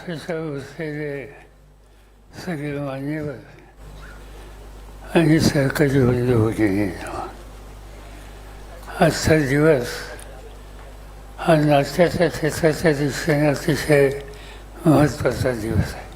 महाराष्ट्राच्या वसलेले सगळे मान्यवर आणि सरकारी बंधू होते आजचा दिवस हा नाट्याच्या क्षेत्राच्या दृष्टीने अतिशय महत्त्वाचा दिवस आहे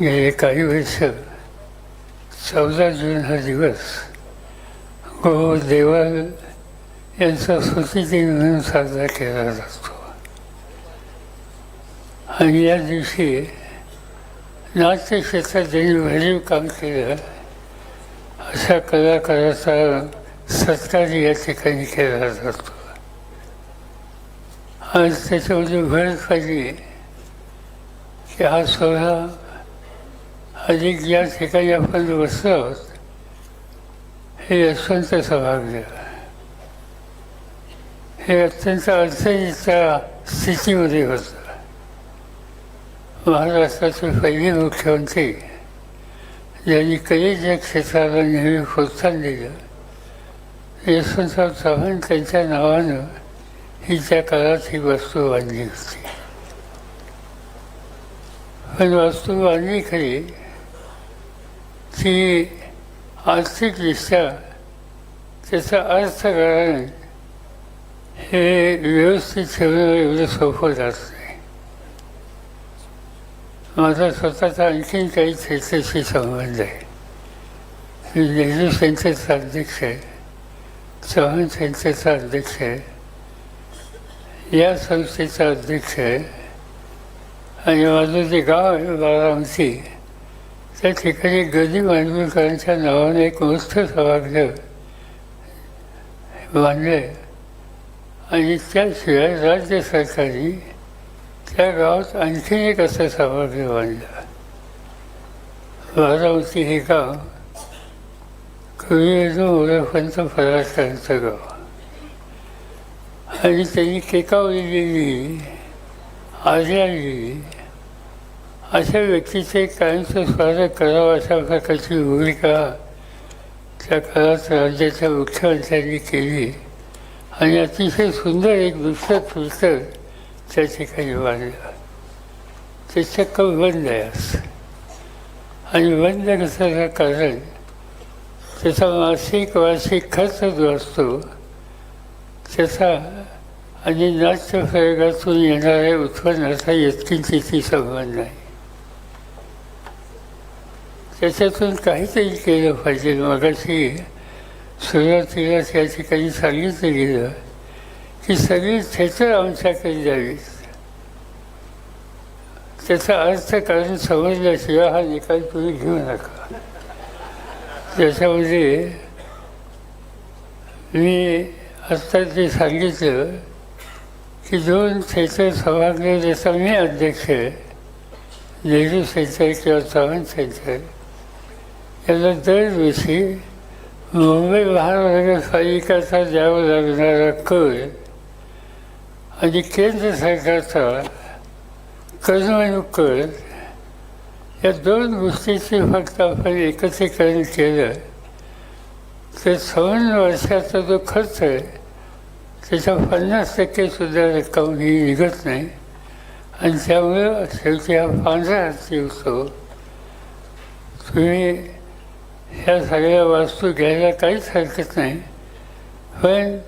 गेले काही वर्ष चौदा जून हा दिवस गो देवाल यांचा स्मृतिदिन म्हणून साजरा केला जातो आणि या दिवशी नाट्य क्षेत्रात ज्यांनी भरीव काम केलं. अशा कलाकाराचा सत्कार या ठिकाणी केला जातो. आज त्याच्यामध्ये भर पाहिजे की हा सोहळा अधिक या ठिकाणी आपण बसलो आहोत हे यशवंत सौभाग्य. हे अत्यंत अडचणीच्या स्थितीमध्ये होतं. महाराष्ट्राचे पहिली मुख्यमंत्री ज्यांनी कलेच्या क्षेत्राला नेहमी प्रोत्साहन दिलं. यशवंतराव चव्हाण त्यांच्या नावानं ही त्या काळात ही वस्तू बांधली होती. पण वस्तू बांधली खरी ती आर्थिकदृष्ट्या त्याचं अर्थकारण हे व्यवस्थित ठेवणं एवढं सोपं जात नाही. माझा स्वतःचा आणखीन काही क्षेत्राशी संबंध आहे मी नेहरू सेंटरचा अध्यक्ष आहे चव्हाण सेंटरचा अध्यक्ष आहे या संस्थेचा अध्यक्ष आहे आणि माझं जे गाव आहे बारामती त्या ठिकाणी गदी मांडूरकरांच्या नावाने एक मोठं सभागृह बांधलं आहे आणि त्याशिवाय राज्य सरकारने त्या गावात आणखीन एक असं सभागृह बांधलं बारामती हे गाव कविराजू मोरपंत पराशरांचं गाव. आणि त्यांनी केकावली लिहिली आर्या लिहिली अशा व्यक्तीचे कायमचं स्वागत करावं अशा प्रकारची भूमिका त्या काळात राज्याच्या मुख्यमंत्र्यांनी केली. आणि अतिशय सुंदर एक दुसरं पुस्तक त्या ठिकाणी बांधलं ते चक्क बंद आहे आणि बंद कसं कारण त्याचा मासिक वार्षिक खर्च जो असतो त्याचा आणि नाट्य प्रयोगातून येणाऱ्या उत्पन्नाचा यत्किंचितही संबंध नाही. त्याच्यातून काहीतरी केलं पाहिजे. मगाशी सुरुवातीला त्या ठिकाणी सांगितलं गेलं की सगळी क्षेत्र आमच्याकडे द्यावीत त्याचा अर्थ कारण समजल्याशिवाय हा निकाल तुम्ही घेऊ नका. त्याच्यामध्ये मी आत्ता ते सांगितलं की दोन क्षेत्र सभागृह ज्याचा मी अध्यक्ष आहे नेहरू सेंटर किंवा चव्हाण सेंटर याला दरदिवशी मुंबई महानगरपालिकाचा द्यावा लागणारा कर आणि केंद्र सरकारचा कर्मणूक कर या दोन गोष्टीचे फक्त आपण एकत्रीकरण केलं तर सवन वर्षाचा जो खर्च आहे त्याच्या पन्नास टक्केसुद्धा रक्कम ही निघत नाही. आणि त्यामुळं शेवटी हा पांढरा हाती होतो तुम्ही ह्या सगळ्या वस्तू घ्यायला काहीच हरकत नाही. पण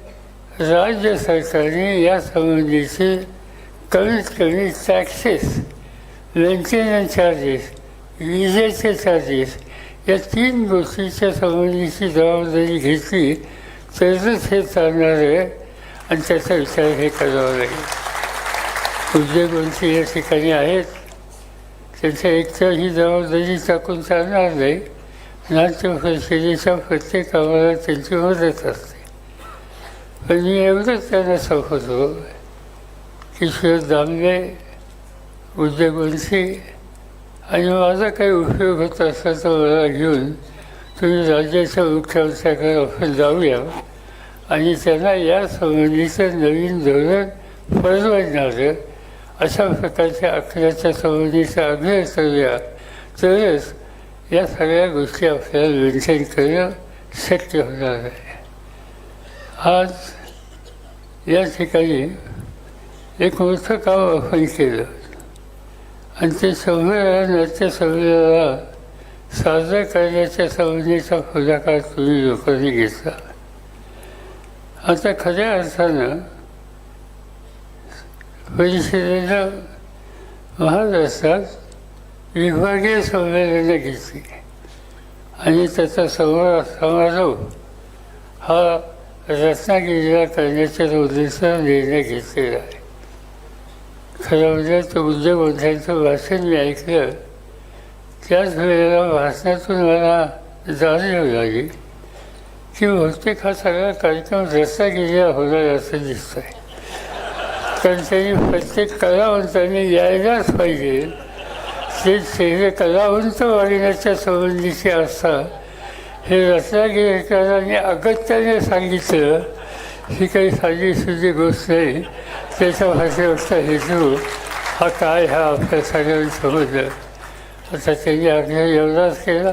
राज्य सरकारने या संबंधीचे कमीत कमी टॅक्सेस मेंटेनन्स चार्जेस विजेचे चार्जेस या तीन गोष्टीच्या संबंधीची जबाबदारी घेतली तरच हे चालणार आहे आणि त्याचा विचार हे करावा लागेल. उद्योगमंत्री या ठिकाणी आहेत. त्यांच्या एकतर ही जबाबदारी टाकून चालणार नाही. नाट्य परिषदेच्या प्रत्येक कामाला त्यांची मदत असते. पण मी एवढंच त्यांना सांगतो की शरद दामले उद्योगमंत्री आणि माझा काही उपयोग होत असला तर मला घेऊन तुम्ही राज्याच्या मुख्यमंत्र्याकडे आपण जाऊया आणि त्यांना या संबंधीचं नवीन धोरण परवडणारं अशा प्रकारच्या आखड्याच्या संबंधीचा आग्रह करूया. तरच या सगळ्या गोष्टी आपल्याला मेंटेन करणं शक्य होणार आहे. आज या ठिकाणी एक मोठं काम आपण केलं. आणि ते संमेलन नाट्य संमेलनाला साजरा करण्याच्या संबंधीचा पुढाकार तुम्ही लोकांनी घेतला. आता खऱ्या अर्थानं परिषदेनं महाराष्ट्रात विभागीय संमेलनं घेतली. आणि त्याचा समोर समारोप हा रत्नागिरीला करण्याच्या उद्देशानं निर्णय घेतलेला आहे. खरं म्हणजे तो उद्योगमंत्र्यांचं भाषण मी ऐकलं. त्याच वेळेला भाषणातून मला जाणीव लागली की बहुतेक हा सगळा कार्यक्रम रत्नागिरीला होणार असं दिसत आहे कारण त्यांनी प्रत्येक कलावंतांनी यायलाच पाहिजे. ते ते कलावंत वाढण्याच्या संबंधीची आस्था हे रत्नागिरीकरांनी अगत्याने सांगितलं ही काही साधी गोष्ट नाही त्याच्या भाषेवरचा हेतू हा काय हा आपल्या सगळ्यांनी समजलं. आता त्यांनी आग्रह एवढाच केला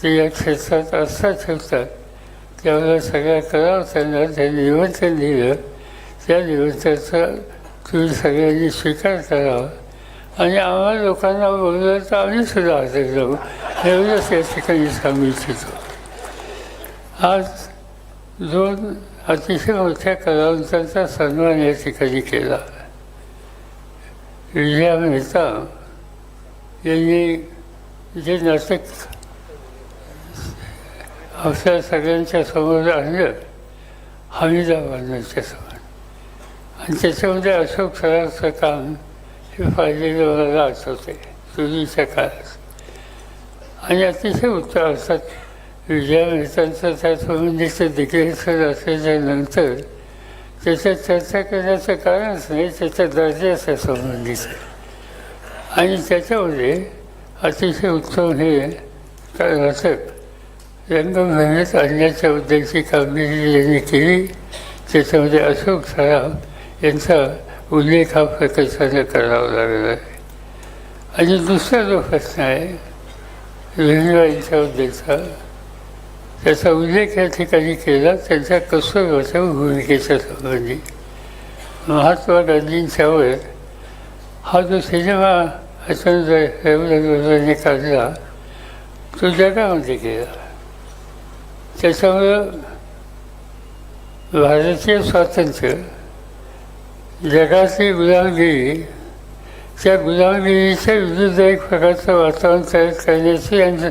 की या क्षेत्रात असा ठेवतात त्यावेळेला सगळ्या करावं त्यांना त्यांनी निमंत्रण दिलं त्या निमंत्रणाचा तुम्ही सगळ्यांनी स्वीकार करावा. आणि आम्हाला लोकांना बोललं तर आम्ही सुद्धा हजर जाऊ एवढंच या ठिकाणी सांगू इच्छितो. आज दोन अतिशय मोठ्या कलावंतांचा सन्मान या ठिकाणी केला. विजया मेहता यांनी जे नाटक आपल्या सगळ्यांच्या समोर आणलं हमीदा समोर. आणि त्याच्यामध्ये अशोक सरांचं काम हे पाहिलेलं मला आठवते पूर्वीच्या काळात. आणि अतिशय उत्तर असतात विजया मेहतांचं त्या स्वामींचं डिक्लेरेशन असल्याच्या नंतर त्याच्यात चर्चा करण्याचं कारणच नाही त्याच्या दर्जाच्या संबंधीचं आणि त्याच्यामध्ये अतिशय उत्तम हे नाटक रंगभूमीत आणण्याच्या उद्देशी कामगिरी यांनी केली त्याच्यामध्ये अशोक सराफ यांचा उल्लेख हा प्रकर्षाने करावा लागला आहे. आणि दुसरा जो प्रश्न आहे लिंगाईचा उद्देशा त्याचा उल्लेख या ठिकाणी केला त्यांच्या कसोबाच्या भूमिकेच्या संबंधी. महात्मा गांधींच्यावर हा जो सिनेमा अचंद काढला तो जगामध्ये गेला. त्याच्यामुळं भारतीय स्वातंत्र्य जगाची गुलामगिरी त्या गुलामगिरीच्या विरुद्ध एक प्रकारचं वातावरण तयार करण्याची आणि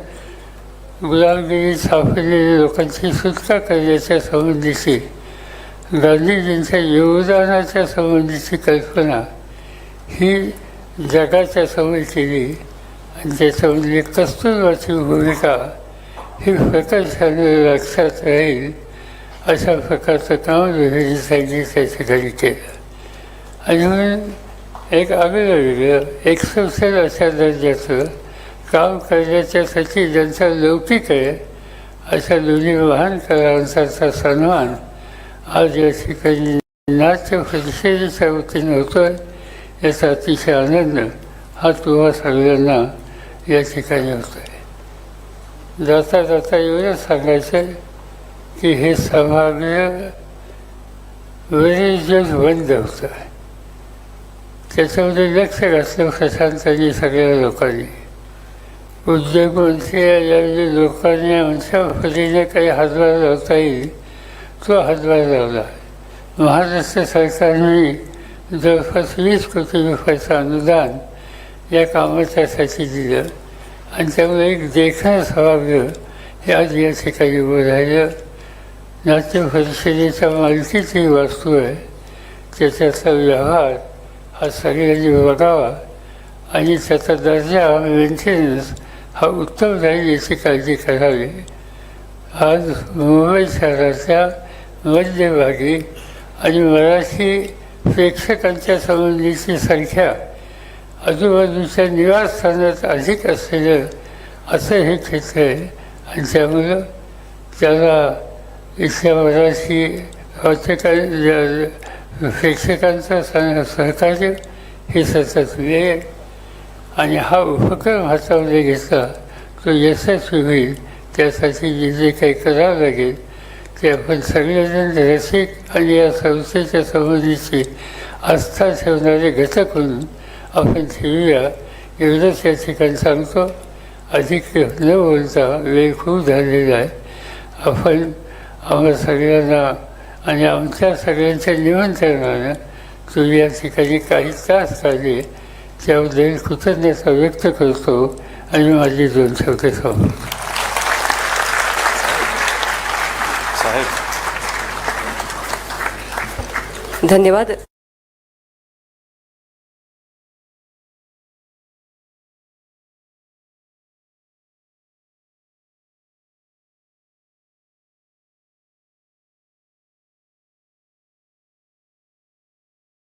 गुलामगिरी सापडलेल्या लोकांची सुटका करण्याच्या संबंधीची गांधीजींच्या योगदानाच्या संबंधीची कल्पना ही जगाच्या समोर केली आणि त्याच्यामधली कस्तुरबाची भूमिका ही प्रकर्षाने लक्षात राहील अशा प्रकारचं काम विभाजी त्यांनी त्या ठिकाणी केलं आणि म्हणून एक आगळं वेगळं अशा दर्जाचं काम करण्याच्यासाठी ज्यांचा लौकिक आहे अशा दोन्ही महान कलावंतांचा सन्मान आज या ठिकाणी नाट्य परिषदेच्या वतीनं होतो आहे याचा अतिशय आनंद हा तुम्हा सगळ्यांना या ठिकाणी होतो आहे जाता जाता एवढंच सांगायचं की हे सभागृह वेळेजच बंद होतं त्याच्यामध्ये लक्ष घातलं प्रशांतांनी सगळ्या लोकांनी. उद्योगमंत्री या लोकांनी आमच्या परीने काही हातभार लावता येईल तो हातभार लावला. महाराष्ट्र सरकारने जवळपास वीस कोटी रुपयाचं अनुदान या कामाच्यासाठी दिलं. आणि त्यामुळे एक देखणं सभागृह हे आज या ठिकाणी उभं राहिलं. नाट्य परिषदेच्या मालकीची वास्तू आहे. त्याच्याचा व्यवहार सगळ्यांनी बघावा. आणि त्याचा दर्जा मेंटेनन्स हा उत्तम राहील याची काळजी करावी. आज मुंबई शहराच्या मध्यभागी आणि मराठी प्रेक्षकांच्या संबंधीची संख्या आजूबाजूच्या निवासस्थानात अधिक असलेलं असं हे क्षेत्र आहे. आणि त्यामुळं त्याला इथल्या मराठी वाचका शिक्षकांचं सह सहकार्य हे सतत मिळेल आणि हा उपक्रम हातामध्ये घेतला तो यशस्वी होईल त्यासाठी जे जे काही करावं लागेल ते आपण सगळेजण रसिक आणि या संस्थेच्या संबंधीची आस्था ठेवणारे घटक म्हणून आपण ठेवूया. एवढंच या ठिकाणी सांगतो. अधिक न बोलता वेळ खूप झालेला आहे. आपण आम्हा सगळ्यांना आणि आमच्या सगळ्यांच्या निमंत्रणानं तुम्ही या ठिकाणी काही तास काढले त्याबद्दल कृतज्ञता व्यक्त करतो आणि माझे दोन शब्द सांगतो धन्यवाद.